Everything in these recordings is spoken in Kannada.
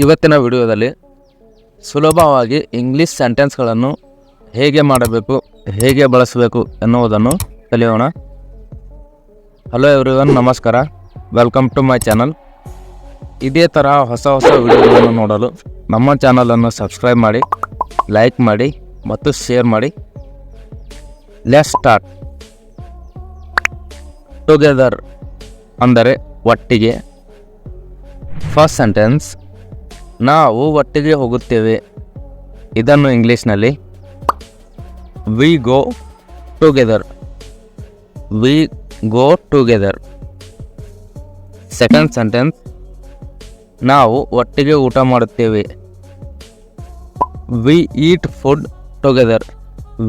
ಇವತ್ತಿನ ವಿಡಿಯೋದಲ್ಲಿ ಸುಲಭವಾಗಿ ಇಂಗ್ಲೀಷ್ ಸೆಂಟೆನ್ಸ್ಗಳನ್ನು ಹೇಗೆ ಮಾಡಬೇಕು, ಹೇಗೆ ಬಳಸಬೇಕು ಎನ್ನುವುದನ್ನು ಕಲಿಯೋಣ ಹಲೋ ಎವ್ರಿವನ್ ನಮಸ್ಕಾರ. ವೆಲ್ಕಮ್ ಟು ಮೈ ಚಾನಲ್ ಇದೇ ಥರ ಹೊಸ ಹೊಸ ವಿಡಿಯೋಗಳನ್ನು ನೋಡಲು ನಮ್ಮ ಚಾನಲನ್ನು ಸಬ್ಸ್ಕ್ರೈಬ್ ಮಾಡಿ ಲೈಕ್ ಮಾಡಿ ಮತ್ತು ಶೇರ್ ಮಾಡಿ. ಲೆಸ್ ಸ್ಟಾರ್ಟ್ ಟುಗೆದರ್ ಅಂದರೆ ಒಟ್ಟಿಗೆ. ಫಸ್ಟ್ ಸೆಂಟೆನ್ಸ್ ನಾವು ಒಟ್ಟಿಗೆ ಹೋಗುತ್ತೇವೆ. ಇದನ್ನು ಇಂಗ್ಲೀಷ್ನಲ್ಲಿ we go together we go together second sentence ನಾವು ಒಟ್ಟಿಗೆ ಊಟ ಮಾಡುತ್ತೇವೆ. We eat food together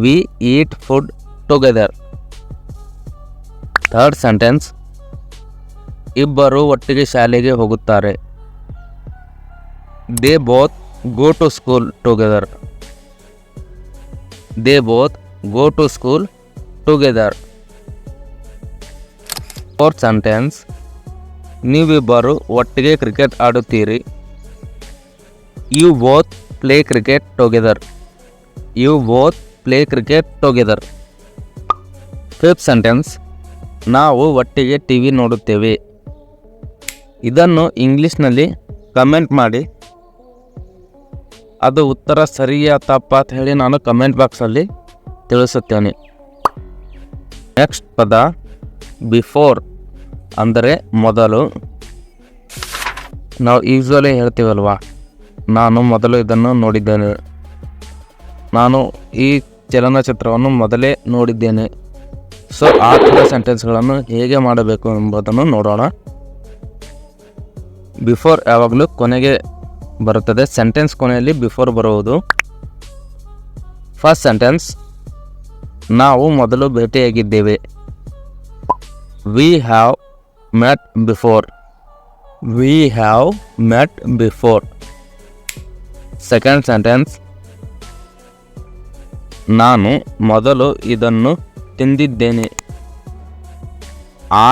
we eat food together third sentence ಇಬ್ಬರು ಒಟ್ಟಿಗೆ ಶಾಲೆಗೆ ಹೋಗುತ್ತಾರೆ. They both go to school together they both go to school together fourth sentence ನೀವಿಬ್ಬರು ಒಟ್ಟಿಗೆ cricket ಆಡುತ್ತೀರಿ. You both play cricket together you both play cricket together fifth sentence ನಾವು ಒಟ್ಟಿಗೆ ಟಿ ವಿ ನೋಡುತ್ತೇವೆ. ಇದನ್ನು ಇಂಗ್ಲೀಷ್ನಲ್ಲಿ ಕಮೆಂಟ್ ಮಾಡಿ. ಅದು ಉತ್ತರ ಸರಿಯಾ ತಪ್ಪ ಅಂತ ಹೇಳಿ ನಾನು ಕಮೆಂಟ್ ಬಾಕ್ಸಲ್ಲಿ ತಿಳಿಸುತ್ತೇನೆ. ನೆಕ್ಸ್ಟ್ ಪದ ಬಿಫೋರ್ ಅಂದರೆ ಮೊದಲು. ನಾವು ಈಸ್ವಲಿ ಹೇಳ್ತೀವಲ್ವಾ? ನಾನು ಮೊದಲು ಇದನ್ನು ನೋಡಿದ್ದೇನೆ. ನಾನು ಈ ಚಲನಚಿತ್ರವನ್ನು ಮೊದಲೇ ನೋಡಿದ್ದೇನೆ. ಸೊ ಆ ಥರ ಸೆಂಟೆನ್ಸ್ಗಳನ್ನು ಹೇಗೆ ಮಾಡಬೇಕು ಎಂಬುದನ್ನು ನೋಡೋಣ. ಬಿಫೋರ್ ಯಾವಾಗಲೂ ಕೊನೆಗೆ ಬರುತ್ತದೆ. ಸೆಂಟೆನ್ಸ್ ಕೊನೆಯಲ್ಲಿ ಬಿಫೋರ್ ಬರುವುದು. ಫಸ್ಟ್ ಸೆಂಟೆನ್ಸ್ ನಾವು ಮೊದಲು ಭೇಟಿಯಾಗಿದ್ದೇವೆ. We have met before we have met before second sentence ನಾನು ಮೊದಲು ಇದನ್ನು ತಿಂದಿದ್ದೇನೆ.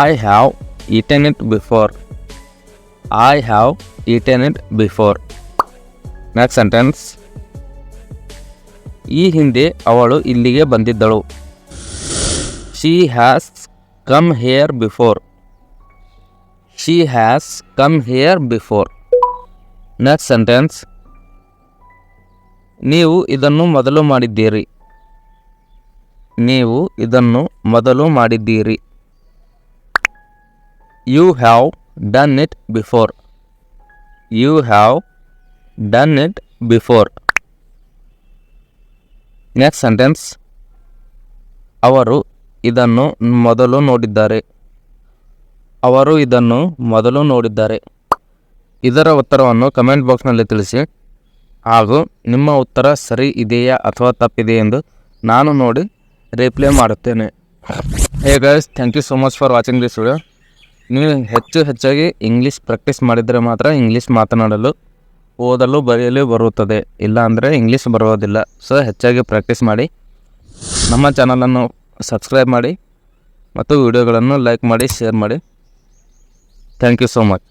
I have eaten it before I have eaten it before next sentence ಈ ಹಿಂದೆ ಅವಳು ಇಲ್ಲಿಗೆ ಬಂದಿದ್ದಳು. She has come here before she has come here before next sentence ನೀವು ಇದನ್ನು ಮೊದಲು ಮಾಡಿದ್ದೀರಿ. ನೀವು ಇದನ್ನು ಮೊದಲು ಮಾಡಿದ್ದೀರಿ. You have done it before you have done it before next sentence ಅವರು ಇದನ್ನು ಮೊದಲು ನೋಡಿದ್ದಾರೆ. ಅವರು ಇದನ್ನು ಮೊದಲು ನೋಡಿದ್ದಾರೆ. ಇದರ ಉತ್ತರವನ್ನು ಕಮೆಂಟ್ ಬಾಕ್ಸ್ನಲ್ಲಿ ತಿಳಿಸಿ. ಹಾಗೂ ನಿಮ್ಮ ಉತ್ತರ ಸರಿ ಇದೆಯಾ ಅಥವಾ ತಪ್ಪಿದೆ ಎಂದು ನಾನು ನೋಡಿ ರಿಪ್ಲೈ ಮಾಡುತ್ತೇನೆ. Hey guys thank you so much for watching this video ನೀವು ಹೆಚ್ಚು ಹೆಚ್ಚಾಗಿ ಇಂಗ್ಲೀಷ್ ಪ್ರಾಕ್ಟೀಸ್ ಮಾಡಿದರೆ ಮಾತ್ರ ಇಂಗ್ಲೀಷ್ ಮಾತನಾಡಲು ಓದಲು ಬರೆಯಲು ಬರುತ್ತದೆ. ಇಲ್ಲ ಅಂದರೆ ಇಂಗ್ಲೀಷ್ ಬರೋದಿಲ್ಲ ಸೊ ಹೆಚ್ಚಾಗಿ ಪ್ರಾಕ್ಟೀಸ್ ಮಾಡಿ. ನಮ್ಮ ಚಾನಲನ್ನು ಸಬ್ಸ್ಕ್ರೈಬ್ ಮಾಡಿ. ಮತ್ತು ವಿಡಿಯೋಗಳನ್ನು ಲೈಕ್ ಮಾಡಿ ಶೇರ್ ಮಾಡಿ. Thank you so much